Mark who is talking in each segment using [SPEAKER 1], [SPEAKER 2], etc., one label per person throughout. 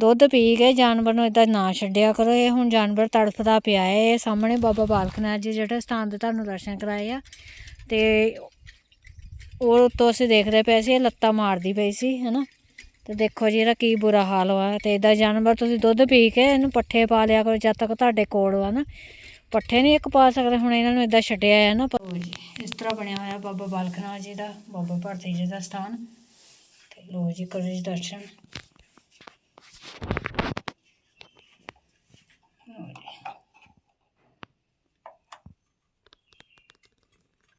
[SPEAKER 1] ਦੁੱਧ ਪੀ ਕੇ ਜਾਨਵਰ ਨੂੰ ਇਦਾਂ ਨਾ ਛੱਡਿਆ ਕਰੋ। ਇਹ ਹੁਣ ਜਾਨਵਰ ਤੜਫਦਾ ਪਿਆ ਹੈ ਇਹ ਸਾਹਮਣੇ ਬਾਬਾ ਬਾਲਕ ਨਾਥ ਜੀ ਜਿਹੜੇ ਸਥਾਨ ਤੇ ਤੁਹਾਨੂੰ ਦਰਸ਼ਨ ਕਰਾਏ ਆ। ਤੇ ਉਹ ਉੱਤੋਂ ਅਸੀਂ ਦੇਖਦੇ ਪਏ ਸੀ, ਇਹ ਲੱਤਾਂ ਮਾਰਦੀ ਪਈ ਸੀ, ਹਨਾ? ਤੇ ਦੇਖੋ ਜੀ ਇਹਦਾ ਕੀ ਬੁਰਾ ਹਾਲ ਵਾ ਤੇ ਇਦਾਂ ਜਾਨਵਰ ਤੁਸੀਂ ਦੁੱਧ ਪੀ ਕੇ ਇਹਨੂੰ ਪੱਠੇ ਪਾ ਲਿਆ ਕਰੋ, ਜਦ ਤੱਕ ਤੁਹਾਡੇ ਕੋਲ ਵਾ ਨਾ। ਪੱਠੇ ਨਹੀਂ ਇੱਕ ਪਾ ਸਕਦੇ, ਹੁਣ ਇਹਨਾਂ ਨੂੰ ਇਦਾਂ ਛੱਡਿਆ ਹੈ ਨਾ। ਇਸ ਤਰ੍ਹਾਂ ਬਣਿਆ ਹੋਇਆ ਬਾਬਾ ਬਾਲਕ ਨਾਥ ਜੀ ਦਾ, ਬਾਬਾ ਭਾਰਤੀ ਜੀ ਦਾ ਸਥਾਨ। ਤੇ ਲੋ ਜੀ, ਕਰੋ ਜੀ ਦਰਸ਼ਨ। ਲਓ ਜੀ।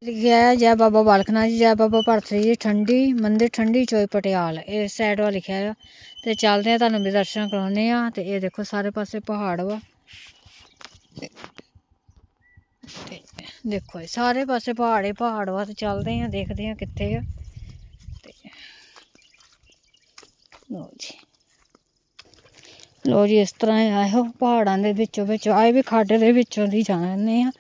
[SPEAKER 1] ਲਿਖਿਆ ਹੈ ਜੈ ਬਾਬਾ ਬਾਲਕ ਨਾਥ ਜੀ ਜੈ ਬਾਬਾ ਭਾਰਤੀ ਜੀ ਠੰਡੀ ਮੰਦਿਰ ਠੰਡੀ ਚੋਈ ਪਟਿਆਲ ਇਹ ਸਾਈਡ ਵਾ ਲਿਖਿਆ ਆ ਤੇ ਚੱਲਦੇ ਆ ਤੁਹਾਨੂੰ ਵੀ ਦਰਸ਼ਨ ਕਰਾਉਨੇ ਆ ਤੇ ਇਹ ਦੇਖੋ ਸਾਰੇ ਪਾਸੇ ਪਹਾੜ ਵਾ ਤੇ ਦੇਖੋ ਇਹ ਸਾਰੇ ਪਾਸੇ ਪਹਾੜ ਹੀ ਪਹਾੜ ਵਾ ਤੇ ਚੱਲਦੇ ਆ ਦੇਖਦੇ ਆ ਕਿੱਥੇ ਆ ਤੇ ਲੋ ਜੀ ਲੋ ਜੀ ਇਸ ਤਰ੍ਹਾਂ ਆਇਓ ਪਹਾੜਾਂ ਦੇ ਵਿੱਚੋਂ ਵਿੱਚ। ਆਏ ਵੀ ਖੱਡ ਦੇ ਵਿੱਚੋਂ ਦੀ ਜਾਂਦੇ ਆ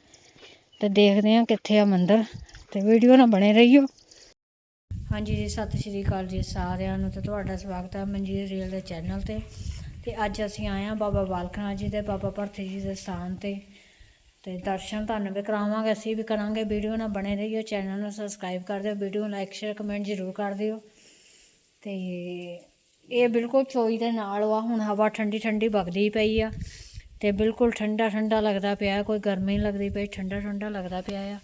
[SPEAKER 1] ਤੇ ਦੇਖਦੇ ਆ ਕਿੱਥੇ ਆ ਮੰਦਿਰ ਤੇ ਵੀਡੀਓ ਨਾਲ ਬਣੇ ਰਹੀਓ। ਹਾਂਜੀ ਜੀ, ਸਤਿ ਸ਼੍ਰੀ ਅਕਾਲ ਜੀ ਸਾਰਿਆਂ ਨੂੰ ਤੇ ਤੁਹਾਡਾ ਸਵਾਗਤ ਹੈ ਮਨਜੀਤ ਰੀਲ ਦੇ ਚੈਨਲ ਤੇ। ਤੇ ਅੱਜ ਅਸੀਂ ਆਏ ਆ ਬਾਬਾ ਬਾਲਕ ਨਾਥ ਜੀ ਦੇ, ਬਾਬਾ ਭਰਤੀ ਜੀ ਦੇ ਸਥਾਨ ਤੇ। ਤੇ ਦਰਸ਼ਨ ਤੁਹਾਨੂੰ ਵੀ ਕਰਾਵਾਂਗੇ, ਅਸੀਂ ਵੀ ਕਰਾਂਗੇ। ਵੀਡੀਓ ਨਾਲ ਬਣੇ ਰਹੀਓ, ਚੈਨਲ ਨੂੰ ਸਬਸਕ੍ਰਾਈਬ ਕਰ ਦਿਓ, ਵੀਡੀਓ ਨੂੰ ਲਾਈਕ, ਸ਼ੇਅਰ, ਕਮੈਂਟ ਜ਼ਰੂਰ ਕਰ ਦਿਓ। ਤੇ ਇਹ ਬਿਲਕੁਲ ਚੋਈ ਦੇ ਨਾਲ ਵਾ, ਹੁਣ ਹਵਾ ਠੰਡੀ ਠੰਡੀ ਵਗਦੀ ਪਈ ਆ ਤੇ ਬਿਲਕੁਲ ਠੰਡਾ ਠੰਡਾ ਲੱਗਦਾ ਪਿਆ, ਕੋਈ ਗਰਮੀ ਨਹੀਂ ਲੱਗਦੀ ਪਈ, ਠੰਡਾ ਠੰਡਾ ਲੱਗਦਾ ਪਿਆ ਆ।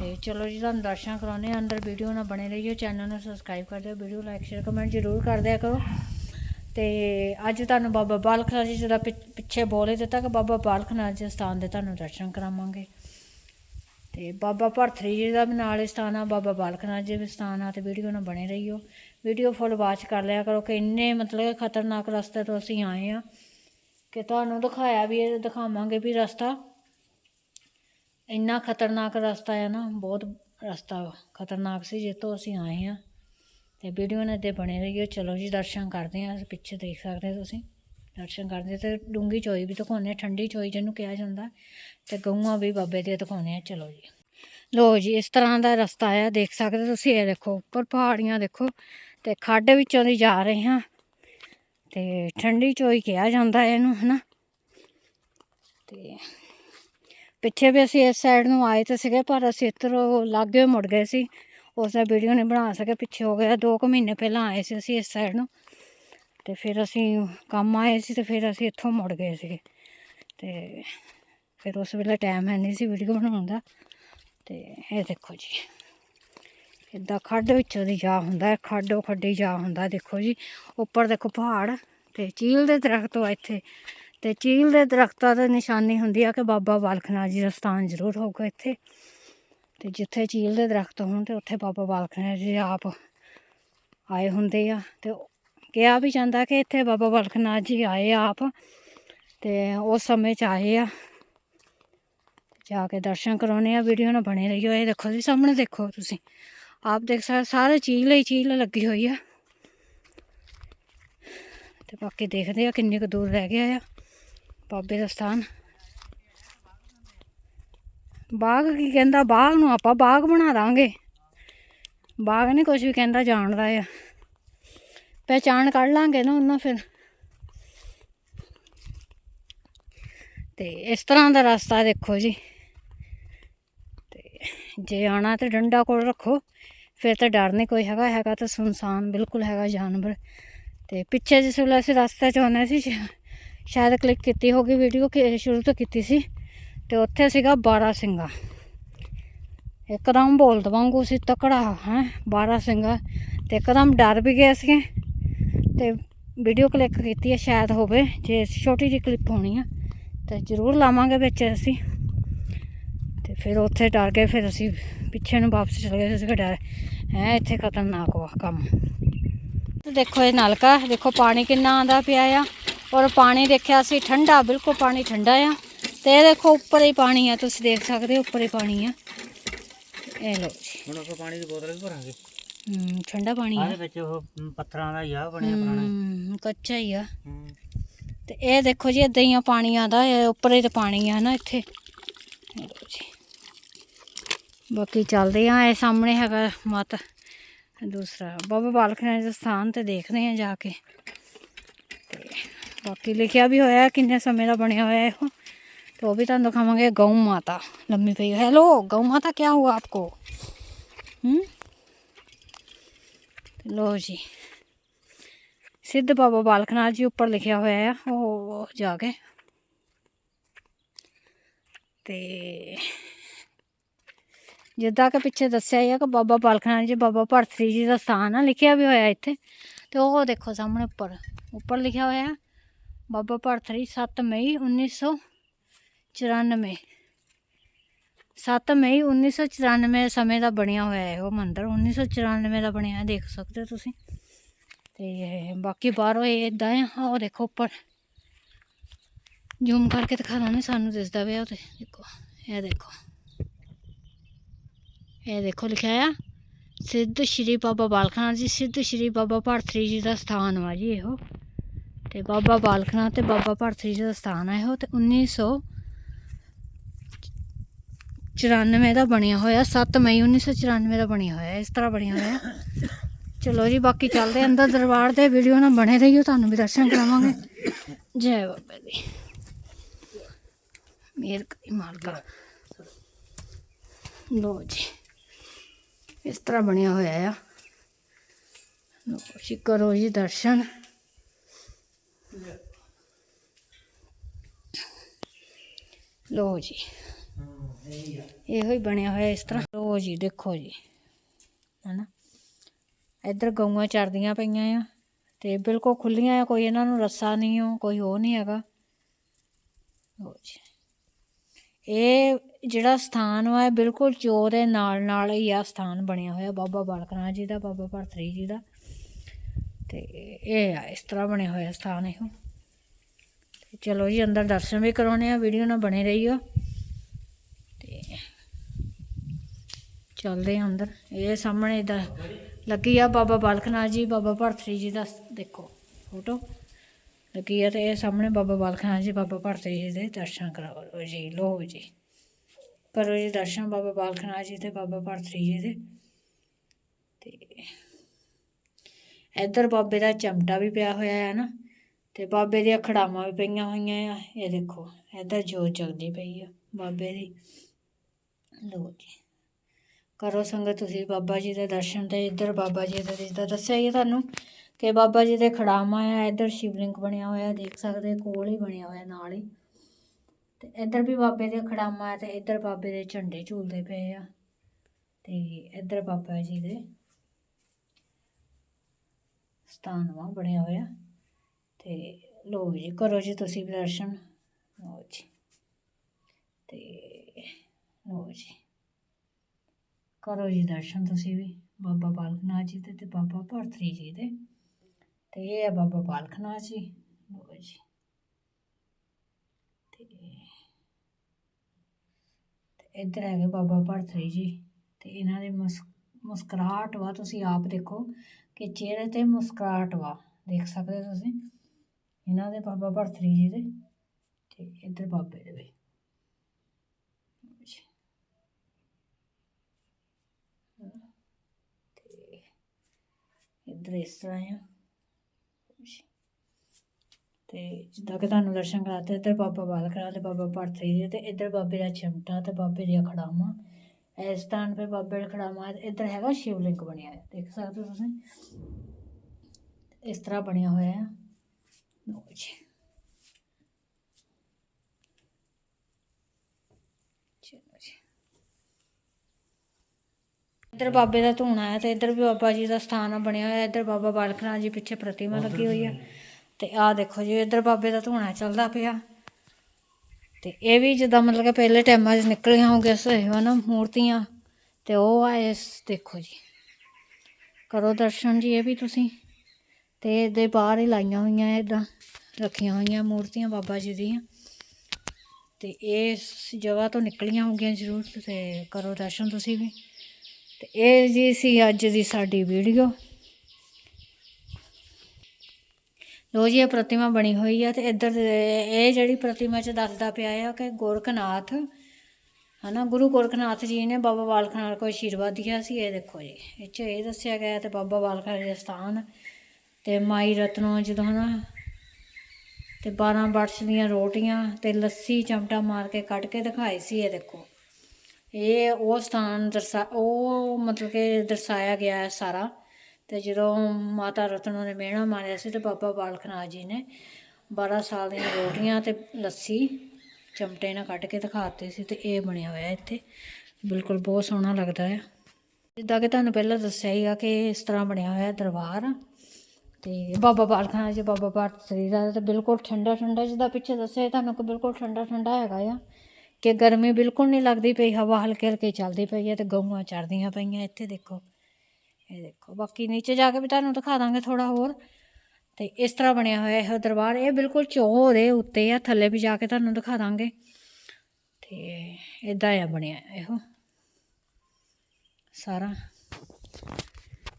[SPEAKER 1] ਤੇ ਚਲੋ ਜੀ, ਤੁਹਾਨੂੰ ਦਰਸ਼ਨ ਕਰਾਉਨੇ ਆ ਅੰਦਰ ਵੀਡੀਓ ਨਾਲ ਬਣੇ ਰਹੀਓ, ਚੈਨਲ ਨੂੰ ਸਬਸਕ੍ਰਾਈਬ ਕਰ ਦਿਓ, ਵੀਡੀਓ ਲਾਈਕ, ਸ਼ੇਅਰ, ਕਮੈਂਟ ਜ਼ਰੂਰ ਕਰ ਦਿਆ ਕਰੋ। ਤੇ ਅੱਜ ਤੁਹਾਨੂੰ ਬਾਬਾ ਬਾਲਕ ਨਾਥ ਜੀ ਦਾ ਪਿ- ਪਿੱਛੇ ਬੋਲੇ ਦਿੱਤਾ ਕਿ ਬਾਬਾ ਬਾਲਕ ਨਾਥ ਜੀ ਸਥਾਨ ਦੇ ਤੁਹਾਨੂੰ ਦਰਸ਼ਨ ਕਰਾਵਾਂਗੇ। ਤੇ ਬਾਬਾ ਭਰਤਰੀ ਜੀ ਦਾ ਵੀ ਨਾਲ ਸਥਾਨ ਆ, ਬਾਬਾ ਬਾਲਕ ਨਾਥ ਜੀ ਵੀ ਸਥਾਨ ਆ ਤੇ ਵੀਡੀਓ ਨਾਲ ਬਣੇ ਰਹੀਓ। ਵੀਡੀਓ ਫੁੱਲ ਵਾਚ ਕਰ ਲਿਆ ਕਰੋ ਕਿ ਇੰਨੇ ਮਤਲਬ ਖਤਰਨਾਕ ਰਸਤੇ ਤੋਂ ਅਸੀਂ ਆਏ ਆ ਕਿ ਤੁਹਾਨੂੰ ਦਿਖਾਇਆ ਵੀ ਇਹ ਦਿਖਾਵਾਂਗੇ ਵੀ ਰਸਤਾ ਇੰਨਾ ਖਤਰਨਾਕ ਰਸਤਾ ਹੈ ਨਾ, ਬਹੁਤ ਰਸਤਾ ਖਤਰਨਾਕ ਸੀ ਜਿੱਥੋਂ ਅਸੀਂ ਆਏ ਆ ਤੇ ਵੀਡੀਓ ਨਾਲ ਤੇ ਬਣੇ ਰਹੀਓ ਚਲੋ ਜੀ, ਦਰਸ਼ਨ ਕਰਦੇ ਆ ਪਿੱਛੇ ਦੇਖ ਸਕਦੇ ਤੁਸੀਂ। ਦਰਸ਼ਨ ਕਰਦੇ ਤੇ ਡੂੰਗੀ ਚੋਈ ਵੀ ਦਿਖਾਉਂਦੇ ਠੰਡੀ ਚੋਈ ਜਿਹਨੂੰ ਕਿਹਾ ਜਾਂਦਾ ਤੇ ਗਊਆਂ ਵੀ ਬਾਬੇ ਦੇ ਦਿਖਾਉਂਦੇ ਆ ਚਲੋ ਜੀ। ਲੋ ਜੀ, ਇਸ ਤਰ੍ਹਾਂ ਦਾ ਰਸਤਾ ਆ, ਦੇਖ ਸਕਦੇ ਤੁਸੀਂ, ਇਹ ਦੇਖੋ, ਉੱਪਰ ਪਹਾੜੀਆਂ ਦੇਖੋ। ਤੇ ਖੱਡ ਵਿੱਚੋਂ ਦੀ ਜਾ ਰਹੇ ਹਾਂ ਤੇ ਠੰਡੀ ਚੋਈ ਕਿਹਾ ਜਾਂਦਾ ਹੈ ਇਹਨੂੰ, ਹਨਾ? ਤੇ ਪਿੱਛੇ ਵੀ ਅਸੀਂ ਇਸ ਸਾਈਡ ਨੂੰ ਆਏ ਤੇ ਸੀਗੇ, ਪਰ ਅਸੀਂ ਇੱਧਰੋਂ ਲਾਗੇ ਮੁੜ ਗਏ ਸੀ। ਉਸ ਦਾ ਵੀਡੀਓ ਨਹੀਂ ਬਣਾ ਸਕੇ, ਪਿੱਛੇ ਹੋ ਗਿਆ। 2 ਕੁ ਮਹੀਨੇ ਪਹਿਲਾਂ ਆਏ ਸੀ ਅਸੀਂ ਇਸ ਸਾਈਡ ਨੂੰ। ਤੇ ਫਿਰ ਅਸੀਂ ਕੰਮ ਆਏ ਸੀ ਤੇ ਫਿਰ ਅਸੀਂ ਇੱਥੋਂ ਮੁੜ ਗਏ ਸੀਗੇ। ਤੇ ਫਿਰ ਉਸ ਵੇਲੇ ਟਾਈਮ ਹੈ ਨਹੀਂ ਸੀ ਵੀਡੀਓ ਬਣਾਉਣ ਦਾ। ਤੇ ਇਹ ਦੇਖੋ ਜੀ। ਇੱਦਾਂ ਖੱਡ ਵਿੱਚੋਂ ਦੀ ਜਾ ਹੁੰਦਾ ਖੱਡੋ ਖੱਡੀ ਜਾ ਹੁੰਦਾ ਦੇਖੋ ਜੀ, ਉੱਪਰ ਦੇਖੋ ਪਹਾੜ ਤੇ ਚੀਲ ਦੇ ਦਰਖਤ ਹੋ ਇੱਥੇ। ਤੇ ਚੀਲ ਦੇ ਦਰਖਤਾਂ ਦੀ ਨਿਸ਼ਾਨੀ ਹੁੰਦੀ ਆ ਕਿ ਬਾਬਾ ਬਾਲਕ ਨਾਥ ਜੀ ਦਾ ਸਥਾਨ ਜ਼ਰੂਰ ਹੋਊਗਾ ਇੱਥੇ। ਤੇ ਜਿੱਥੇ ਚੀਲ ਦੇ ਦਰਖਤ ਹੋਣ ਤੇ ਉੱਥੇ ਬਾਬਾ ਬਾਲਕ ਨਾਥ ਜੀ ਆਪ ਆਏ ਹੁੰਦੇ ਆ। ਤੇ ਕਿਹਾ ਵੀ ਜਾਂਦਾ ਕਿ ਇੱਥੇ ਬਾਬਾ ਬਾਲਕ ਨਾਥ ਜੀ ਆਏ ਆਪ ਤੇ ਉਸ ਸਮੇਂ ਚ ਆਏ ਆ। ਜਾ ਕੇ ਦਰਸ਼ਨ ਕਰਾਉਣੇ ਆ, ਵੀਡੀਓ ਨਾਲ ਬਣੇ ਰਹੀਓ। ਇਹ ਦੇਖੋ ਜੀ, ਸਾਹਮਣੇ ਦੇਖੋ ਤੁਸੀਂ। ਆਪ ਦੇਖ ਸਕਦੇ ਸਾਰੇ ਚੀਜ਼ ਹੀ ਚੀਲ ਲੱਗੀ ਹੋਈ ਆ। ਤੇ ਬਾਕੀ ਦੇਖਦੇ ਆ ਕਿੰਨੇ ਕੁ ਦੂਰ ਰਹਿ ਗਿਆ ਆ ਬਾਬੇ ਦਾ ਸਥਾਨ। ਬਾਗ ਕੀ ਕਹਿੰਦਾ? ਬਾਗ ਨੂੰ ਆਪਾਂ ਬਾਗ ਬਣਾ ਦਾਂਗੇ। ਬਾਗ ਨਹੀਂ ਕੁਝ ਵੀ ਕਹਿੰਦਾ ਜਾਣਦਾ ਆ। ਪਹਿਚਾਣ ਕੱਢ ਲਾਂਗੇ ਨਾ ਉਹਨਾਂ ਫਿਰ। ਤੇ ਇਸ ਤਰ੍ਹਾਂ ਦਾ ਰਸਤਾ ਦੇਖੋ ਜੀ। ਜੇ ਆਣਾ ਤੇ ਡੰਡਾ ਕੋਲ ਰੱਖੋ, ਫਿਰ ਤਾਂ ਡਰ ਨਹੀਂ ਕੋਈ ਹੈਗਾ ਹੈਗਾ ਤਾਂ ਸੁਨਸਾਨ, ਬਿਲਕੁਲ ਹੈਗਾ ਜਾਨਵਰ। ਤੇ ਪਿੱਛੇ ਜਿਸ ਵੇਲੇ ਅਸੀਂ ਰਸਤੇ 'ਚ ਆਉਂਦੇ ਸੀ, ਸ਼ਾ- ਸ਼ਾਇਦ ਕਲਿੱਕ ਕੀਤੀ ਹੋਗੀ ਵੀਡੀਓ ਕਿ ਸ਼ੁਰੂ ਤੋਂ ਕੀਤੀ ਸੀ। ਤੇ ਉੱਥੇ ਸੀਗਾ ਬਾਰਾ ਸਿੰਘਾ। ਇੱਕਦਮ ਬੋਲ ਵਾਂਗੂ ਸੀ ਤਕੜਾ, ਹੈ, ਬਾਰਾ ਸਿੰਘਾ। ਤੇ ਇੱਕਦਮ ਡਰ ਵੀ ਗਏ ਸੀ ਤੇ ਵੀਡੀਓ ਕਲਿੱਕ ਕੀਤੀ ਹੈ ਸ਼ਾਇਦ ਹੋਵੇ, ਜੇ ਛੋਟੀ ਜਿਹੀ ਕਲਿੱਪ ਹੋਣੀ ਆ, ਤੇ ਜ਼ਰੂਰ ਲਾਵਾਂਗੇ ਵਿੱਚ ਅਸੀਂ। ਫਿਰ ਉੱਥੇ ਡਰ ਗਏ ਫਿਰ ਅਸੀਂ ਪਿੱਛੇ ਨੂੰ ਵਾਪਸ ਚਲੇ ਗਏ ਅਸੀਂ ਡਰ ਹੈ ਇੱਥੇ ਖਤਰਨਾਕ ਵਾ ਕੰਮ। ਤੇ ਦੇਖੋ ਇਹ ਨਲਕਾ ਦੇਖੋ ਪਾਣੀ ਕਿੰਨਾ ਆਂਦਾ ਪਿਆ ਆ ਔਰ ਪਾਣੀ ਦੇਖਿਆ ਸੀ ਠੰਡਾ ਬਿਲਕੁਲ ਪਾਣੀ ਠੰਡਾ ਆ। ਤੇ ਇਹ ਦੇਖੋ ਉੱਪਰ ਹੀ ਪਾਣੀ ਆ ਤੁਸੀਂ ਦੇਖ ਸਕਦੇ ਹੋ ਉੱਪਰ ਹੀ ਪਾਣੀ ਆ। ਇਹ ਲੋ
[SPEAKER 2] ਹੁਣ ਆਪਾਂ ਪਾਣੀ ਦੀ ਬੋਤਲ ਵੀ ਭਰਾਂਗੇ।
[SPEAKER 1] ਹਮ, ਠੰਡਾ ਪਾਣੀ ਆ।
[SPEAKER 2] ਵਿੱਚ ਉਹ ਪੱਥਰਾਂ ਦਾ ਹੀ ਆ ਬਣਿਆ ਪੁਰਾਣਾ।
[SPEAKER 1] ਕੱਚਾ ਹੀ ਆ।
[SPEAKER 2] ਹੂੰ।
[SPEAKER 1] ਤੇ ਇਹ ਦੇਖੋ ਜੀ ਇਦਾਂ ਹੀ ਆ ਪਾਣੀ ਆਂਦਾ ਉੱਪਰ ਹੀ ਤੇ ਪਾਣੀ ਆ ਨਾ ਇੱਥੇ। ਇਹ ਲਓ ਜੀ। ਬਾਕੀ ਚੱਲਦੇ ਆ ਇਹ ਸਾਹਮਣੇ ਹੈਗਾ ਮਤ ਦੂਸਰਾ ਬਾਬਾ ਬਾਲਕ ਨਾਥ ਦਾ ਸਥਾਨ ਤੇ ਦੇਖਦੇ ਆ ਜਾ ਕੇ ਤੇ ਬਾਕੀ ਲਿਖਿਆ ਵੀ ਹੋਇਆ ਹੈ ਕਿੰਨੇ ਸਮੇਂ ਦਾ ਬਣਿਆ ਹੋਇਆ ਹੈ ਇਹ ਤੇ ਉਹ ਵੀ ਤੁਹਾਨੂੰ ਦਿਖਾਵਾਂਗੇ ਗਊ ਮਾਤਾ ਲੰਮੀ ਪਈ ਹੈਲੋ गौ माता क्या हुआ आपको हम्म लो जी सिद्ध बाबा बालकनाथ जी ਉੱਪਰ ਲਿਖਿਆ ਹੋਇਆ ਹੈ ਉਹ ਜਾ ਕੇ ਤੇ ਜਿੱਦਾਂ ਕਿ ਪਿੱਛੇ ਦੱਸਿਆ ਹੀ ਆ ਕਿ ਬਾਬਾ ਬਾਲਕਨਾਥ ਜੀ ਬਾਬਾ ਭਰਤਰੀ ਜੀ ਦਾ ਸਥਾਨ ਆ ਲਿਖਿਆ ਵੀ ਹੋਇਆ ਇੱਥੇ। ਤੇ ਉਹ ਦੇਖੋ ਸਾਹਮਣੇ ਉੱਪਰ ਉੱਪਰ ਲਿਖਿਆ ਹੋਇਆ ਹੈ ਬਾਬਾ ਭਰਤਰੀ 7 ਮਈ 1994 7 ਮਈ 1994 ਸਮੇਂ ਦਾ ਬਣਿਆ ਹੋਇਆ ਹੈ ਉਹ ਮੰਦਿਰ 1994 ਦਾ ਬਣਿਆ ਹੈ, ਦੇਖ ਸਕਦੇ ਹੋ ਤੁਸੀਂ। ਤੇ ਬਾਕੀ ਬਾਹਰੋਂ ਇਹ ਇਦਾਂ ਆ ਆਹ ਉਹ ਦੇਖੋ ਉੱਪਰ। ਜ਼ੂਮ ਕਰਕੇ ਦਿਖਾਣਾ ਨਹੀਂ ਸਾਨੂੰ ਦਿਸਦਾ ਪਿਆ ਉਹ ਤੇ ਦੇਖੋ ਇਹ ਦੇਖੋ। ਇਹ ਦੇਖੋ ਲਿਖਿਆ ਆ। ਸਿੱਧ ਸ਼੍ਰੀ ਬਾਬਾ ਬਾਲਕਨਾਥ ਜੀ, ਸਿੱਧ ਸ਼੍ਰੀ ਬਾਬਾ ਭਰਤਰੀ ਜੀ ਦਾ ਸਥਾਨ ਵਾ ਜੀ ਇਹੋ। ਤੇ ਬਾਬਾ ਬਾਲਕਨਾਥ ਤੇ ਬਾਬਾ ਭਰਤਰੀ ਜੀ ਦਾ ਸਥਾਨ ਆ ਇਹੋ ਤੇ 1994 ਦਾ ਬਣਿਆ ਹੋਇਆ 7 ਮਈ 1994 ਦਾ ਬਣਿਆ ਹੋਇਆ, ਇਸ ਤਰ੍ਹਾਂ ਬਣਿਆ ਹੋਇਆ। ਚਲੋ ਜੀ, ਬਾਕੀ ਚੱਲਦੇ ਅੰਦਰ ਦਰਬਾਰ ਦੇ ਵੀਡੀਓ ਨਾਲ ਬਣੇ ਰਹੀਓ, ਤੁਹਾਨੂੰ ਵੀ ਦਰਸ਼ਨ ਕਰਾਵਾਂਗੇ। ਜੈ ਬਾਬਾ ਦੀ ਮੇਰ ਕਰੀ ਮਾਲਕਾ। ਲੋ ਜੀ। ਇਸ ਤਰ੍ਹਾਂ ਬਣਿਆ ਹੋਇਆ ਆ। ਲੋ ਜੀ, ਕਰੋ ਜੀ ਦਰਸ਼ਨ। ਲੋ ਜੀ। ਇਹੋ ਹੀ ਬਣਿਆ ਹੋਇਆ ਇਸ ਤਰ੍ਹਾਂ। ਲੋ ਜੀ, ਦੇਖੋ ਜੀ। ਹੈਨਾ? ਇੱਧਰ ਗਊਆਂ ਚਰਦੀਆਂ ਪਈਆਂ ਆ ਤੇ ਬਿਲਕੁਲ ਖੁੱਲੀਆਂ ਆ, ਕੋਈ ਇਹਨਾਂ ਨੂੰ ਰੱਸਾ ਨਹੀਂ ਹੋ ਕੋਈ ਉਹ ਨਹੀਂ ਹੈਗਾ। ਲੋ ਜੀ। ਇਹ ਜਿਹੜਾ ਸਥਾਨ ਵਾ, ਇਹ ਬਿਲਕੁਲ ਚੋ ਦੇ ਨਾਲ ਨਾਲ ਹੀ ਆ ਸਥਾਨ ਬਣਿਆ ਹੋਇਆ, ਬਾਬਾ ਬਾਲਕ ਨਾਥ ਜੀ ਦਾ, ਬਾਬਾ ਭਰਤਰੀ ਜੀ ਦਾ। ਤੇ ਇਹ ਆ, ਇਸ ਤਰ੍ਹਾਂ ਬਣਿਆ ਹੋਇਆ ਸਥਾਨ ਇਹ। ਚਲੋ ਜੀ, ਅੰਦਰ ਦਰਸ਼ਨ ਵੀ ਕਰਾਉਣੇ ਆ, ਵੀਡੀਓ ਨਾਲ ਬਣੇ ਰਹੀਓ। ਤੇ ਚੱਲਦੇ ਆ ਅੰਦਰ। ਇਹ ਸਾਹਮਣੇ ਦਾ ਲੱਗੀ ਆ ਬਾਬਾ ਬਾਲਕ ਨਾਥ ਜੀ, ਬਾਬਾ ਭਰਤਰੀ ਜੀ ਦਾ, ਦੇਖੋ, ਫੋਟੋ। ਲੱਗੀ ਆ ਤੇ ਇਹ ਸਾਹਮਣੇ ਬਾਬਾ ਬਾਲਕ ਨਾਥ ਜੀ, ਬਾਬਾ ਭਰਤਰੀ ਜੀ ਦੇ ਦਰਸ਼ਨ ਕਰਾਓ ਜੀ ਲੋ ਜੀ। ਕਰੋ ਜੀ ਦਰਸ਼ਨ ਬਾਬਾ ਬਾਲਕ ਨਾਥ ਜੀ ਤੇ ਬਾਬਾ ਭਰਤਰੀ ਜੀ ਦੇ। ਤੇ ਇੱਧਰ ਬਾਬੇ ਦਾ ਚਮਟਾ ਵੀ ਪਿਆ ਹੋਇਆ ਹੈ ਨਾ, ਤੇ ਬਾਬੇ ਦੀਆਂ ਖੜਾਵਾਂ ਵੀ ਪਈਆਂ ਹੋਈਆਂ ਆ, ਇਹ ਦੇਖੋ, ਇੱਧਰ ਜੋਤ ਜਗਦੀ ਪਈ ਆ ਬਾਬੇ ਦੀ। ਲੋ ਜੀ। ਕਰੋ ਸੰਗਤ ਤੁਸੀਂ ਬਾਬਾ ਜੀ ਦੇ ਦਰਸ਼ਨ ਤੇ ਇੱਧਰ ਬਾਬਾ ਜੀ ਦਾ, ਜਿੱਦਾਂ ਦੱਸਿਆ ਹੀ ਤੁਹਾਨੂੰ ਕਿ ਬਾਬਾ ਜੀ ਦੇ ਖੜਾਵਾਂ ਆ, ਇੱਧਰ ਸ਼ਿਵਲਿੰਗ ਬਣਿਆ ਹੋਇਆ, ਦੇਖ ਸਕਦੇ, ਕੋਲ ਹੀ ਬਣਿਆ ਹੋਇਆ, ਨਾਲ ਹੀ। ਤੇ ਇੱਧਰ ਵੀ ਬਾਬੇ ਦੇ ਖੜਾਵਾਂ ਆ ਤੇ ਇੱਧਰ ਬਾਬੇ ਦੇ ਝੰਡੇ ਝੂਲਦੇ ਪਏ ਆ। ਤੇ ਇੱਧਰ ਬਾਬਾ ਜੀ ਦੇ ਸਥਾਨ ਵਾ ਬਣਿਆ ਹੋਇਆ। ਤੇ ਲੋ ਜੀ, ਕਰੋ ਜੀ ਤੁਸੀਂ ਵੀ ਦਰਸ਼ਨ। ਲੋ ਜੀ। ਤੇ ਲੋ ਜੀ। ਕਰੋ ਜੀ ਦਰਸ਼ਨ ਤੁਸੀਂ ਵੀ, ਬਾਬਾ ਬਾਲਕ ਨਾਥ ਜੀ ਦੇ ਤੇ ਬਾਬਾ ਭਰਤਰੀ ਜੀ ਦੇ। ਤੇ ਇਹ ਹੈ ਬਾਬਾ ਬਾਲਕਨਾਥ ਜੀ ਲੋ ਜੀ। ਤੇ ਇੱਧਰ ਹੈਗੇ ਬਾਬਾ ਭਰਤਰੀ ਜੀ, ਤੇ ਇਹਨਾਂ ਦੇ ਮੁਸਕਰਾਹਟ ਵਾ, ਤੁਸੀਂ ਆਪ ਦੇਖੋ ਕਿ ਚਿਹਰੇ ਤੇ ਮੁਸਕਰਾਹਟ ਵਾ, ਦੇਖ ਸਕਦੇ ਤੁਸੀਂ? ਇਹਨਾਂ ਦੇ ਬਾਬਾ ਭਰਤਰੀ ਜੀ ਦੇ, ਤੇ ਇੱਧਰ ਬਾਬੇ ਦੇ ਵੀ। ਇੱਧਰ ਇਸ ਤਰ੍ਹਾਂ ਆ। ਤੇ ਜਿੱਦਾਂ ਕਿ ਤੁਹਾਨੂੰ ਦਰਸ਼ਨ ਕਰਾਤੇ ਇੱਧਰ ਬਾਬਾ ਬਾਲਕਨਾਥ ਤੇ ਬਾਬਾ ਭਰਤਰੀ ਜੀ ਤੇ ਇੱਧਰ ਬਾਬੇ ਦਾ ਚਿਮਟਾ ਤੇ ਬਾਬੇ ਦੀਆਂ ਖੜਾਵਾਂ। ਇਸ ਸਥਾਨ 'ਤੇ ਬਾਬੇ ਦਾ ਖੜਾਵਾਂ ਇੱਧਰ ਹੈਗਾ ਸ਼ਿਵਲਿੰਗ ਬਣਿਆ ਹੈ ਦੇਖ ਸਕਦੇ ਹੋ ਤੁਸੀਂ? ਇਸ ਤਰ੍ਹਾਂ ਬਣਿਆ ਹੋਇਆ ਹੈ। ਜੀ। ਇੱਧਰ ਬਾਬੇ ਦਾ ਧੂਣਾ ਹੈ ਤੇ ਇੱਧਰ ਵੀ ਬਾਬਾ ਜੀ ਦਾ ਸਥਾਨ ਬਣਿਆ ਹੋਇਆ ਇੱਧਰ ਬਾਬਾ ਬਾਲਕਨਾਥ ਜੀ ਪਿੱਛੇ ਪ੍ਰਤਿਮਾ ਲੱਗੀ ਹੋਈ ਹੈ। ਤੇ ਆਹ ਦੇਖੋ ਜੀ, ਇੱਧਰ ਬਾਬੇ ਦਾ ਧੂਣਾ ਚੱਲਦਾ ਪਿਆ। ਤੇ ਇਹ ਵੀ ਜਿੱਦਾਂ ਮਤਲਬ ਕਿ ਪਹਿਲੇ ਟਾਈਮਾਂ 'ਚ ਨਿਕਲੀਆਂ ਹੋ ਗਿਆ ਸਹੀ ਮੂਰਤੀਆਂ। ਤੇ ਉਹ ਆ ਇਸ ਦੇਖੋ ਜੀ। ਕਰੋ ਦਰਸ਼ਨ ਜੀ, ਇਹ ਵੀ ਤੁਸੀਂ। ਤੇ ਇਹਦੇ ਬਾਹਰ ਹੀ ਲਾਈਆਂ ਹੋਈਆਂ, ਇਦਾਂ ਰੱਖੀਆਂ ਹੋਈਆਂ ਮੂਰਤੀਆਂ ਬਾਬਾ ਜੀ ਦੀਆਂ। ਤੇ ਇਸ ਜਗ੍ਹਾ ਤੋਂ ਨਿਕਲੀਆਂ ਹੋਗੀਆਂ ਜ਼ਰੂਰ, ਤੇ ਕਰੋ ਦਰਸ਼ਨ ਤੁਸੀਂ ਵੀ। ਤੇ ਇਹ ਜੀ ਸੀ ਅੱਜ ਦੀ ਸਾਡੀ ਵੀਡੀਓ। ਲੋ ਜੀ, ਇਹ ਪ੍ਰਤਿਮਾ ਬਣੀ ਹੋਈ ਆ ਤੇ ਇੱਧਰ ਇਹ ਜਿਹੜੀ ਪ੍ਰਤਿਮਾ 'ਚ ਦੱਸਦਾ ਪਿਆ ਆ ਕਿ ਗੋਰਖਨਾਥ, ਹਨਾ, ਗੁਰੂ ਗੋਰਖਨਾਥ ਜੀ ਨੇ ਬਾਬਾ ਬਾਲਕ ਬਾਲਕਨਾਥ ਕੋਲ ਆਸ਼ੀਰਵਾਦ ਦਿਆ ਸੀ, ਇਹ ਦੇਖੋ ਜੀ, ਇਹ 'ਚ ਇਹ ਦੱਸਿਆ ਗਿਆ ਤੇ ਬਾਬਾ ਬਾਲਕਨਾਥ ਦਾ ਸਥਾਨ ਤੇ ਮਾਈ ਰਤਨੋ ਜਦੋਂ, ਹਨਾ, ਤੇ 12 ਬਰਸ਼ ਦੀਆਂ ਰੋਟੀਆਂ ਤੇ ਲੱਸੀ ਚਮਟਾ ਮਾਰ ਕੇ ਕੱਢ ਕੇ ਦਿਖਾਈ ਸੀ, ਇਹ ਦੇਖੋ। ਇਹ ਉਹ ਸਥਾਨ ਦਰਸਾ ਉਹ ਮਤਲਬ ਕਿ ਦਰਸਾਇਆ ਗਿਆ ਹੈ ਸਾਰਾ। ਤੇ ਜਦੋਂ ਮਾਤਾ ਰਤਨੋ ਨੇ ਮਿਹਣਾ ਮਾਰਿਆ ਸੀ ਤੇ ਬਾਬਾ ਬਾਲਕ ਨਾਥ ਜੀ ਨੇ 12 ਸਾਲ ਦੀਆਂ ਰੋਟੀਆਂ ਤੇ ਲੱਸੀ ਚਮਟੇ ਨਾਲ ਕੱਢ ਕੇ ਦਿਖਾਤੇ ਸੀ ਤੇ ਇਹ ਬਣਿਆ ਹੋਇਆ ਇੱਥੇ। ਬਿਲਕੁਲ ਬਹੁਤ ਸੋਹਣਾ ਲੱਗਦਾ ਹੈ ਜਿੱਦਾਂ ਕਿ ਤੁਹਾਨੂੰ ਪਹਿਲਾਂ ਦੱਸਿਆ ਹੀ ਕਿ ਇਸ ਤਰ੍ਹਾਂ ਬਣਿਆ ਹੋਇਆ ਦਰਬਾਰ ਤੇ ਬਾਬਾ ਬਾਲਕ ਨਾਥ ਜੀ, ਬਾਬਾ ਭਾਰਤ ਸ੍ਰੀ ਦਾ ਤੇ ਬਿਲਕੁਲ ਠੰਡਾ ਠੰਡਾ ਜਿੱਦਾਂ ਪਿੱਛੇ ਦੱਸਿਆ ਤੁਹਾਨੂੰ ਕਿ ਬਿਲਕੁਲ ਠੰਡਾ ਠੰਡਾ ਹੈਗਾ ਆ। ਕਿ ਗਰਮੀ ਬਿਲਕੁਲ ਨਹੀਂ ਲੱਗਦੀ ਪਈ, ਹਵਾ ਹਲਕੇ ਹਲਕੇ ਚੱਲਦੀ ਪਈ ਹੈ ਤੇ ਗਊਆਂ ਚਰਦੀਆਂ ਪਈਆਂ ਇੱਥੇ ਦੇਖੋ। ਇਹ ਦੇਖੋ, ਬਾਕੀ ਨੀਚੇ ਜਾ ਕੇ ਵੀ ਤੁਹਾਨੂੰ ਦਿਖਾ ਦਾਂਗੇ ਥੋੜਾ ਹੋਰ। ਤੇ ਇਸ ਤਰ੍ਹਾਂ ਬਣਿਆ ਹੋਇਆ ਇਹ ਦਰਬਾਰ। ਇਹ ਬਿਲਕੁਲ ਚੋਹ ਦੇ ਉੱਤੇ ਆ, ਥੱਲੇ ਵੀ ਜਾ ਕੇ ਤੁਹਾਨੂੰ ਦਿਖਾ ਦਾਂਗੇ। ਤੇ ਇਦਾਂ ਆ ਬਣਿਆ ਇਹੋ। ਸਾਰਾ।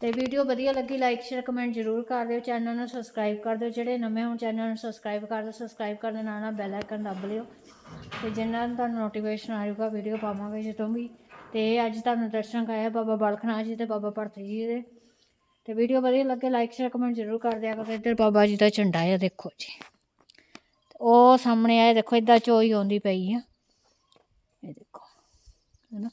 [SPEAKER 1] ਤੇ ਵੀਡੀਓ ਵਧੀਆ ਲੱਗੀ ਲਾਈਕ ਸ਼ੇਅਰ ਕਮੈਂਟ ਜ਼ਰੂਰ ਕਰ ਦਿਓ। ਚੈਨਲ ਨੂੰ ਸਬਸਕ੍ਰਾਈਬ ਕਰ ਦਿਓ। ਜਿਹੜੇ ਨਵੇਂ ਹੋਣ ਚੈਨਲ ਨੂੰ ਸਬਸਕ੍ਰਾਈਬ ਕਰ ਦਿਓ। ਸਬਸਕ੍ਰਾਈਬ ਕਰਨ ਦੇ ਨਾਲ ਨਾਲ ਬੈਲ ਆਈਕਨ ਦੱਬ ਲਿਓ। ਤੇ ਜਿੰਨਾਂ ਨੂੰ ਤੁਹਾਨੂੰ ਨੋਟੀਫਿਕੇਸ਼ਨ ਆਊਗਾ ਵੀਡੀਓ ਪਾਵਾਂਗੇ ਜਦੋਂ ਵੀ ਤੇ ਅੱਜ ਤੁਹਾਨੂੰ ਦਰਸ਼ਨ ਕਰਾਇਆ ਬਾਬਾ ਬਾਲਕ ਨਾਥ ਜੀ ਤੇ ਬਾਬਾ ਭਰਤੀ ਜੀ ਦੇ। ਤੇ ਵੀਡੀਓ ਵਧੀਆ ਲੱਗੇ ਲਾਈਕ ਸ਼ੇਅਰ ਕਮੈਂਟ ਜ਼ਰੂਰ ਕਰ ਦਿਆ ਕਰੋ। ਇੱਧਰ ਬਾਬਾ ਜੀ ਦਾ ਝੰਡਾ ਆ, ਦੇਖੋ ਜੀ। ਉਹ ਸਾਹਮਣੇ ਆਏ, ਦੇਖੋ, ਇਦਾਂ ਚੋਈ ਆਉਂਦੀ ਪਈ ਆ। ਇਹ ਦੇਖੋ, ਹੈਨਾ।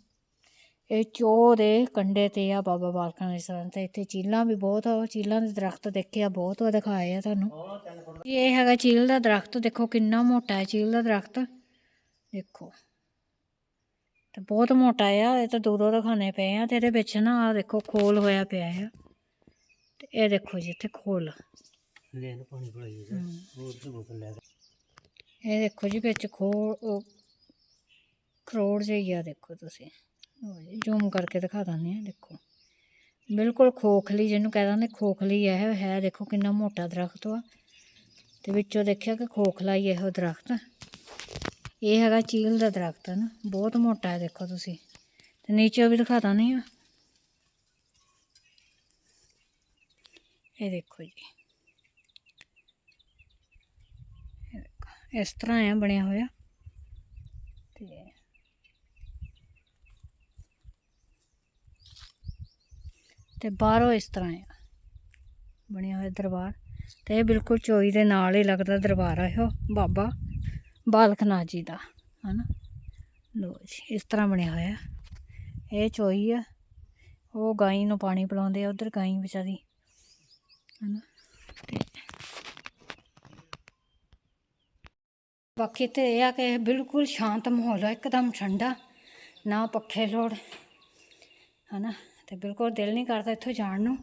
[SPEAKER 1] ਇਹ ਚੋਹ ਦੇ ਕੰਡੇ ਤੇ ਆ ਬਾਬਾ ਬਾਲਕ ਨਾਥ ਜੀ ਤੇ ਇੱਥੇ ਚੀਲਾਂ ਵੀ ਬਹੁਤ ਆ ਚੀਲਾਂ ਦੇ ਦਰਖਤ ਦੇਖਿਆ, ਬਹੁਤ ਉਹ ਦਿਖਾਏ ਆ ਤੁਹਾਨੂੰ। ਇਹ ਹੈਗਾ ਚੀਲ ਦਾ ਦਰਖਤ, ਦੇਖੋ ਕਿੰਨਾ ਮੋਟਾ ਹੈ, ਚੀਲ ਦਾ ਦਰਖਤ। ਦੇਖੋ। ਤੇ ਬਹੁਤ ਮੋਟਾ ਆ ਇਹ ਤਾਂ ਦੂਰੋਂ ਦਿਖਾਣੇ ਪਏ ਆ ਤੇ ਇਹਦੇ ਵਿੱਚ ਨਾ ਆ ਦੇਖੋ ਖੋਲ ਹੋਇਆ ਪਿਆ ਆ। ਤੇ ਇਹ ਦੇਖੋ ਜੀ ਇੱਥੇ ਖੋਲ।
[SPEAKER 2] ਲੈ ਨੂੰ ਪਾਣੀ ਪੜਾਈ ਜਾ ਹੋਰ ਤੇ ਬੋਤਲ ਲੈ ਕੇ
[SPEAKER 1] ਇਹ ਦੇਖੋ ਜੀ ਵਿੱਚ ਖੋਲ ਖਰੋੜ ਜਿਹੀ ਆ ਦੇਖੋ ਤੁਸੀਂ। ਜ਼ੂਮ ਕਰਕੇ ਦਿਖਾ ਦਿੰਦੇ ਆ ਦੇਖੋ। ਬਿਲਕੁਲ ਖੋਖਲੀ ਜਿਹਨੂੰ ਕਹਿ ਦਿੰਦੇ ਖੋਖਲੀ ਇਹ। ਹੈ ਦੇਖੋ ਕਿੰਨਾ ਮੋਟਾ ਦਰਖਤ ਆ ਤੇ ਵਿੱਚੋਂ ਦੇਖਿਆ ਕਿ ਖੋਖਲਾ ਹੀ ਇਹੋ ਦਰਖਤ। ਇਹ ਹੈਗਾ ਚੀਲ ਦਾ ਦਰਖਤ ਹੈ ਨਾ, ਬਹੁਤ ਮੋਟਾ ਹੈ ਦੇਖੋ ਤੁਸੀਂ। ਤੇ ਨੀਚੇ ਵੀ ਦਿਖਾ ਦਿੰਦੇ ਆ। ਇਹ ਦੇਖੋ ਜੀ। ਇਸ ਤਰ੍ਹਾਂ ਆ, ਬਣਿਆ ਹੋਇਆ। ਤੇ ਤੇ ਬਾਹਰੋਂ ਇਸ ਤਰ੍ਹਾਂ ਆ, ਬਣਿਆ ਹੋਇਆ ਦਰਬਾਰ। ਤੇ ਇਹ ਬਿਲਕੁਲ ਚੋਈ ਦੇ ਨਾਲ ਹੀ ਲੱਗਦਾ ਦਰਬਾਰ ਆ ਇਹੋ, ਬਾਬਾ। ਬਾਲਕ ਨਾਥ ਜੀ ਦਾ, ਹਨਾ? ਲੋ ਜੀ, ਇਸ ਤਰ੍ਹਾਂ ਬਣਿਆ ਹੋਇਆ। ਇਹ ਚੋਈ ਆ। ਉਹ ਗਾਈ ਨੂੰ ਪਾਣੀ ਪਿਲਾਉਂਦੇ ਆ, ਉਧਰ ਗਾਈ ਵਿਚਾਰੀ, ਹਨਾ? ਤੇ ਬਾਕੀ ਤੇ ਇਹ ਆ ਕਿ ਬਿਲਕੁਲ ਸ਼ਾਂਤ ਮਾਹੌਲ ਆ, ਇੱਕਦਮ ਠੰਡਾ, ਨਾ ਪੱਖੇ ਲੋੜ, ਹਨਾ? ਤੇ ਬਿਲਕੁਲ ਦਿਲ ਨਹੀਂ ਕਰਦਾ ਇੱਥੋਂ ਜਾਣ ਨੂੰ।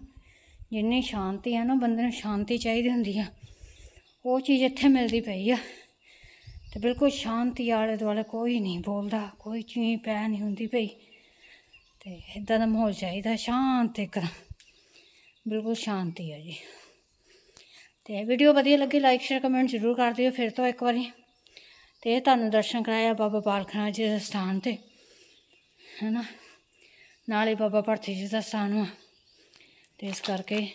[SPEAKER 1] ਜਿੰਨੀ ਸ਼ਾਂਤੀ ਆ ਨਾ, ਬੰਦੇ ਨੂੰ ਸ਼ਾਂਤੀ ਚਾਹੀਦੀ ਹੁੰਦੀ ਆ। ਉਹ ਚੀਜ਼ ਇੱਥੇ ਮਿਲਦੀ ਪਈ ਆ। ਤੇ ਬਿਲਕੁਲ ਸ਼ਾਂਤੀ ਆਲੇ ਦੁਆਲੇ ਕੋਈ ਨਹੀਂ ਬੋਲਦਾ, ਕੋਈ ਚੀਂ ਪੈ ਨਹੀਂ ਹੁੰਦੀ ਪਈ। ਤੇ ਇਦਾਂ ਦਾ ਮਾਹੌਲ ਚਾਹੀਦਾ, ਸ਼ਾਂਤ ਇੱਕਦਮ ਬਿਲਕੁਲ ਸ਼ਾਂਤੀ ਆ ਜੀ। ਤੇ ਵੀਡੀਓ ਵਧੀਆ ਲੱਗੀ ਲਾਈਕ ਸ਼ੇਅਰ ਕਮੈਂਟ ਜ਼ਰੂਰ ਕਰ ਦਿਓ ਫਿਰ ਤੋਂ ਇੱਕ ਵਾਰੀ। ਤੇ ਤੁਹਾਨੂੰ ਦਰਸ਼ਨ ਕਰਾਇਆ ਬਾਬਾ ਬਾਲਕ ਜੀ ਦੇ ਸਥਾਨ ਤੇ, ਹੈਨਾ? ਨਾਲੇ ਬਾਬਾ ਭਰਤੀ ਜੀ ਦਾ ਸਥਾਨ ਵਾ। ਤੇ ਇਸ ਕਰਕੇ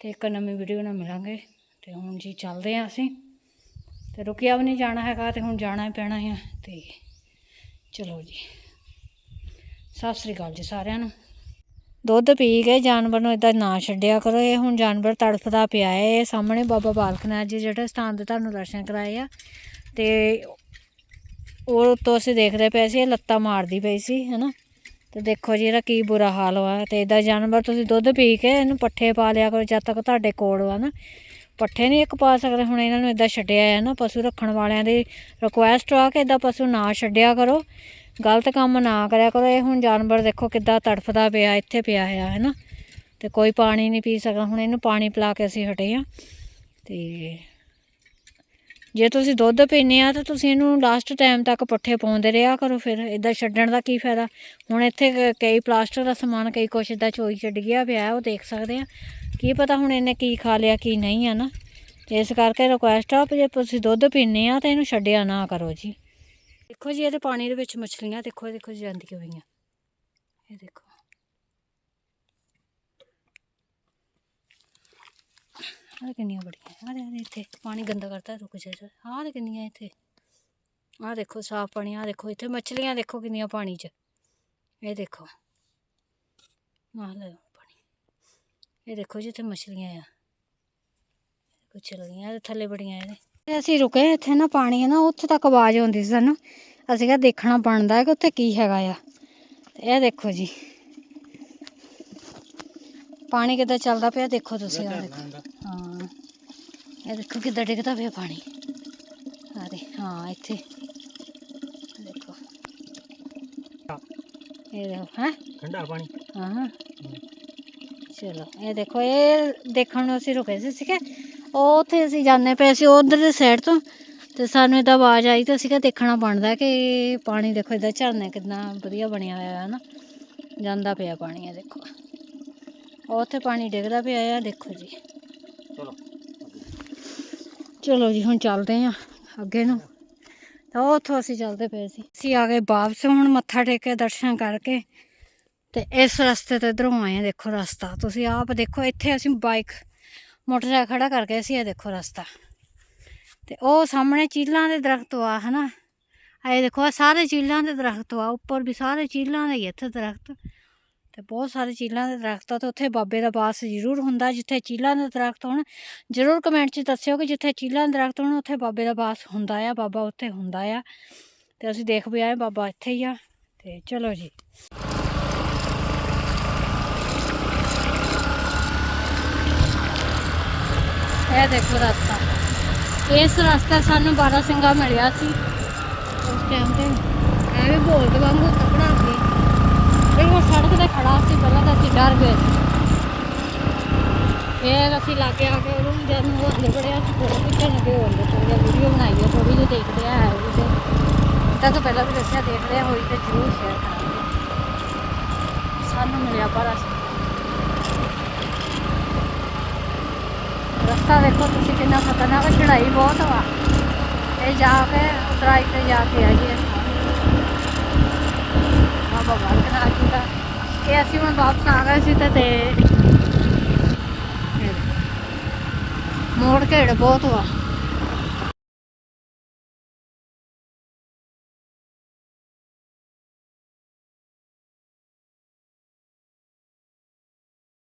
[SPEAKER 1] ਤੇ ਇੱਕ ਨਵੀਂ ਵੀਡੀਓ ਨਾਲ ਮਿਲਾਂਗੇ। ਤੇ ਹੁਣ ਜੀ ਚੱਲਦੇ ਹਾਂ ਅਸੀਂ। ਤੇ ਰੁਕਿਆ ਵੀ ਨਹੀਂ ਜਾਣਾ ਹੈਗਾ ਤੇ ਹੁਣ ਜਾਣਾ ਹੀ ਪੈਣਾ ਹੈ ਤੇ ਚਲੋ ਜੀ। ਸਤਿ ਸ੍ਰੀ ਅਕਾਲ ਜੀ ਸਾਰਿਆਂ ਨੂੰ। ਦੁੱਧ ਪੀ ਕੇ ਜਾਨਵਰ ਨੂੰ ਇਦਾਂ ਨਾ ਛੱਡਿਆ ਕਰੋ। ਇਹ ਹੁਣ ਜਾਨਵਰ ਤੜਫਦਾ ਪਿਆ ਹੈ ਇਹ ਸਾਹਮਣੇ ਬਾਬਾ ਬਾਲਕ ਨਾਥ ਜੀ ਜਿਹੜੇ ਸਥਾਨ ਤੇ ਤੁਹਾਨੂੰ ਦਰਸ਼ਨ ਕਰਾਏ ਆ। ਤੇ ਉਹ ਤੋਂ ਅਸੀਂ ਦੇਖਦੇ ਪਏ ਸੀ, ਇਹ ਲੱਤਾਂ ਮਾਰਦੀ ਪਈ ਸੀ, ਹੈਨਾ। ਤੇ ਦੇਖੋ ਜੀ ਇਹਦਾ ਕੀ ਬੁਰਾ ਹਾਲ ਹੋਇਆ। ਤੇ ਇਦਾਂ ਜਾਨਵਰ ਤੁਸੀਂ ਦੁੱਧ ਪੀ ਕੇ ਇਹਨੂੰ ਪੱਠੇ ਪਾ ਲਿਆ ਕਰੋ, ਜਦ ਤੱਕ ਤੁਹਾਡੇ ਕੋਲ ਵਾ ਨਾ। ਪੱਠੇ ਨਹੀਂ ਇੱਕ ਪਾ ਸਕਦੇ, ਹੁਣ ਇਹਨਾਂ ਨੂੰ ਇਦਾਂ ਛੱਡਿਆ ਹੈ ਨਾ, ਪਸ਼ੂ ਰੱਖਣ ਵਾਲਿਆਂ ਦੀ ਰਿਕੁਐਸਟ ਆ ਕਿ ਇਦਾਂ ਪਸ਼ੂ ਨਾ ਛੱਡਿਆ ਕਰੋ, ਗਲਤ ਕੰਮ ਨਾ ਕਰਿਆ ਕਰੋ, ਇਹ ਹੁਣ ਜਾਨਵਰ ਦੇਖੋ ਕਿੱਦਾਂ ਤੜਫਦਾ ਪਿਆ, ਇੱਥੇ ਪਿਆ ਆ ਹੈ ਨਾ ਤੇ ਕੋਈ ਪਾਣੀ ਨਹੀਂ ਪੀ ਸਕਦਾ, ਹੁਣ ਇਹਨੂੰ ਪਾਣੀ ਪਿਲਾ ਕੇ ਅਸੀਂ ਹਟੇ ਆ, ਤੇ ਜੇ ਤੁਸੀਂ ਦੁੱਧ ਪੀਂਦੇ ਆ ਤਾਂ ਤੁਸੀਂ ਇਹਨੂੰ ਲਾਸਟ ਟਾਈਮ ਤੱਕ ਪੱਠੇ ਪਾਉਂਦੇ ਰਿਹਾ ਕਰੋ, ਫਿਰ ਇਦਾਂ ਛੱਡਣ ਦਾ ਕੀ ਫਾਇਦਾ? ਹੁਣ ਇੱਥੇ ਕਈ ਪਲਾਸਟਿਕ ਦਾ ਸਮਾਨ, ਕਈ ਕੁਛ ਇਦਾਂ ਚੋਈ ਛੱਡ ਗਿਆ ਪਿਆ, ਉਹ ਦੇਖ ਸਕਦੇ ਆ। ਕੀ ਪਤਾ ਹੁਣ ਇਹਨੇ ਕੀ ਖਾ ਲਿਆ, ਕੀ ਨਹੀਂ ਆ ਨਾ? ਤੇ ਇਸ ਕਰਕੇ ਰਿਕੁਐਸਟ ਆ ਵੀ ਜੇ ਤੁਸੀਂ ਦੁੱਧ ਪੀਂਦੇ ਆ ਤਾਂ ਇਹਨੂੰ ਛੱਡਿਆ ਨਾ ਕਰੋ ਜੀ। ਦੇਖੋ ਜੀ, ਇਹਦੇ ਪਾਣੀ ਦੇ ਵਿੱਚ ਮਛਲੀਆਂ ਦੇਖੋ ਦੇਖੋ ਜੀ, ਜਾਂਦੀਆਂ ਹੋਈਆਂ। ਇਹ ਦੇਖੋ। ਆਹ ਕਿੰਨੀਆਂ ਬੜੀਆਂ, ਆਹ ਦੇ ਇੱਥੇ ਪਾਣੀ ਗੰਦਾ ਕਰਤਾ, ਰੁਕ ਜਾ ਜਾ, ਆਹ ਕਿੰਨੀਆਂ ਇੱਥੇ। ਆਹ ਦੇਖੋ, ਸਾਫ਼ ਪਾਣੀ, ਆਹ ਦੇਖੋ, ਇੱਥੇ ਮੱਛਲੀਆਂ ਦੇਖੋ ਕਿੰਨੀਆਂ ਪਾਣੀ 'ਚ। ਇਹ ਦੇਖੋ, ਆਹ ਲੈ ਪਾਣੀ। ਇਹ ਦੇਖੋ ਜੀ ਇੱਥੇ ਮੱਛਲੀਆਂ ਆ। ਕੁਛ ਲੱਗੀਆਂ ਇਹਦੇ ਥੱਲੇ ਬੜੀਆਂ ਇਹਦੇ। ਅਸੀਂ ਰੁਕੇ ਇੱਥੇ ਨਾ ਪਾਣੀ ਹੈ ਨਾ ਉੱਥੇ ਤੱਕ ਆਵਾਜ਼ ਆਉਂਦੀ ਸੀ ਸਾਨੂੰ। ਅਸੀਂ ਕਿਹਾ ਦੇਖਣਾ ਬਣਦਾ ਹੈ ਕਿ ਉੱਥੇ ਕੀ ਹੈਗਾ ਆ। ਤੇ ਇਹ ਦੇਖੋ ਜੀ। ਪਾਣੀ ਕਿੱਦਾਂ ਚੱਲਦਾ ਪਿਆ ਦੇਖੋ ਤੁਸੀਂ ਆ ਦੇਖੋ। ਹਾਂ। ਇਹ ਦੇਖੋ ਕਿੱਦਾਂ ਡਿੱਗਦਾ ਪਿਆ ਪਾਣੀ। ਆ ਦੇ ਹਾਂ ਇੱਥੇ। ਦੇਖੋ। ਇਹ ਦੇਖੋ ਹੈ?
[SPEAKER 2] ਠੰਡਾ ਪਾਣੀ।
[SPEAKER 1] ਹਾਂ ਚਲੋ ਇਹ ਦੇਖੋ ਇਹ ਦੇਖਣ ਨੂੰ ਅਸੀਂ ਰੁਕੇ ਸੀ ਸੀਗੇ ਉਹ ਉੱਥੇ ਅਸੀਂ ਜਾਂਦੇ ਪਏ ਸੀ ਉਧਰ ਦੇ ਸਾਈਡ ਤੋਂ। ਤੇ ਸਾਨੂੰ ਇਹਦਾ ਆਵਾਜ਼ ਆਈ ਤੇ ਅਸੀਂ ਕਿਹਾ ਦੇਖਣਾ ਬਣਦਾ ਕਿ ਪਾਣੀ ਦੇਖੋ ਇਹਦਾ ਝਰਨਾ ਕਿੰਨਾ ਵਧੀਆ ਬਣਿਆ ਹੋਇਆ ਹੈ ਨਾ? ਜਾਂਦਾ ਪਿਆ ਪਾਣੀ ਇਹ ਦੇਖੋ। ਉੱਥੇ ਪਾਣੀ ਡਿੱਗਦਾ ਪਿਆ ਆ ਦੇਖੋ ਜੀ।
[SPEAKER 2] ਚਲੋ।
[SPEAKER 1] ਚਲੋ ਜੀ ਹੁਣ ਚੱਲਦੇ ਆਂ ਅੱਗੇ ਨੂੰ। ਤਾਂ ਉੱਥੋਂ ਅਸੀਂ ਚੱਲਦੇ ਪਏ ਸੀ। ਅਸੀਂ ਆ ਗਏ ਵਾਪਸ ਹੁਣ ਮੱਥਾ ਟੇਕ ਕੇ ਦਰਸ਼ਨ ਕਰਕੇ ਤੇ ਇਸ ਰਸਤੇ ਤੇ ਇਧਰੋਂ ਆਏ ਆ ਦੇਖੋ ਰਸਤਾ। ਤੁਸੀਂ ਆਪ ਦੇਖੋ ਇੱਥੇ ਅਸੀਂ ਬਾਈਕ ਮੋਟਰਸਾਈਕਲ ਖੜਾ ਕਰਕੇ ਅਸੀਂ ਇਹ ਦੇਖੋ ਰਸਤਾ। ਤੇ ਉਹ ਸਾਹਮਣੇ ਚੀਲਾਂ ਦੇ ਦਰਖਤ ਆ ਹਨਾ? ਇਹ ਦੇਖੋ ਸਾਰੇ ਚੀਲਾਂ ਦੇ ਦਰਖਤ ਆ ਉੱਪਰ ਵੀ ਸਾਰੇ ਚੀਲਾਂ ਦੇ ਇੱਥੇ ਦਰਖਤ। ਤੇ ਬਹੁਤ ਸਾਰੇ ਚੀਲਾਂ ਦੇ ਦਰਖਤ ਆ ਤੇ ਉੱਥੇ ਬਾਬੇ ਦਾ ਵਾਸ ਜ਼ਰੂਰ ਹੁੰਦਾ ਜਿੱਥੇ ਚੀਲਾਂ ਦੇ ਦਰਖਤ ਹੋਣ। ਜ਼ਰੂਰ ਕਮੈਂਟ 'ਚ ਦੱਸਿਓ ਕਿ ਜਿੱਥੇ ਚੀਲਾਂ ਦੇ ਦਰਖਤ ਹੋਣ, ਉੱਥੇ ਬਾਬੇ ਦਾ ਵਾਸ ਹੁੰਦਾ ਆ, ਬਾਬਾ ਉੱਥੇ ਹੁੰਦਾ ਆ। ਤੇ ਅਸੀਂ ਦੇਖ ਵੀ ਆਏ, ਬਾਬਾ ਇੱਥੇ ਹੀ ਆ। ਤੇ ਚਲੋ ਜੀ। ਇਹ ਦੇਖੋ ਰਸਤਾ। ਇਸ ਰਸਤੇ ਸਾਨੂੰ ਬਾਰਾ ਸਿੰਘਾ ਮਿਲਿਆ ਸੀ। ਉਸ ਟਾਈਮ ਤੇ ਐਵੇਂ ਬੋਲਦੇ ਵਾਂਗੂ ਕੱਪੜਾ ਇਹ ਉਹ ਸੜਕ ਤੇ ਖੜਾ ਸੀ, ਪਹਿਲਾਂ ਤਾਂ ਅਸੀਂ ਡਰ ਗਏ। ਸੀ ਫਿਰ ਅਸੀਂ ਲਾਗੇ ਆ ਕੇ ਉਹਨੂੰ ਜਦ ਨੂੰ ਹੋਰ ਨਿਬੜਿਆ ਸੀ ਫੋਟੋ ਖਿੱਚਣ ਲੱਗੇ, ਹੋਰ ਥੋੜੀ ਵੀਡੀਓ ਬਣਾਈ ਹੈ ਥੋੜੀ ਜਿਹੀ ਦੇਖਦੇ ਆ ਹੈ ਵੀ ਤੇ। ਤਾਂ ਤੋਂ ਪਹਿਲਾਂ ਵੀ ਦੱਸਿਆ ਦੇਖਦੇ ਆ ਹੋਈ ਤੇ ਜ਼ਰੂਰ ਸ਼ੇਅਰ ਕਰਾਂਗੇ। ਸਾਨੂੰ ਮਿਲਿਆ ਪਰ ਸਿੰਘ ਰਸਤਾ ਦੇਖੋ ਤੁਸੀਂ ਕਿੰਨਾ ਖਤਰਨਾਕ ਚੜਾਈ ਬਹੁਤ ਵਾ। ਇਹ ਜਾ ਕੇ, ਉਤਰਾਈ ਤੇ ਜਾ ਕੇ ਆਈਏ। ਬਾਬਾ ਬਾਲਕਨਾਥ ਜੀ ਦਾ ਇਹ ਅਸੀਂ ਹੁਣ ਵਾਪਸ ਆ ਗਏ ਸੀ ਤੇ ਤੇ ਮੋੜ ਘੇੜ ਬਹੁਤ ਵਾ।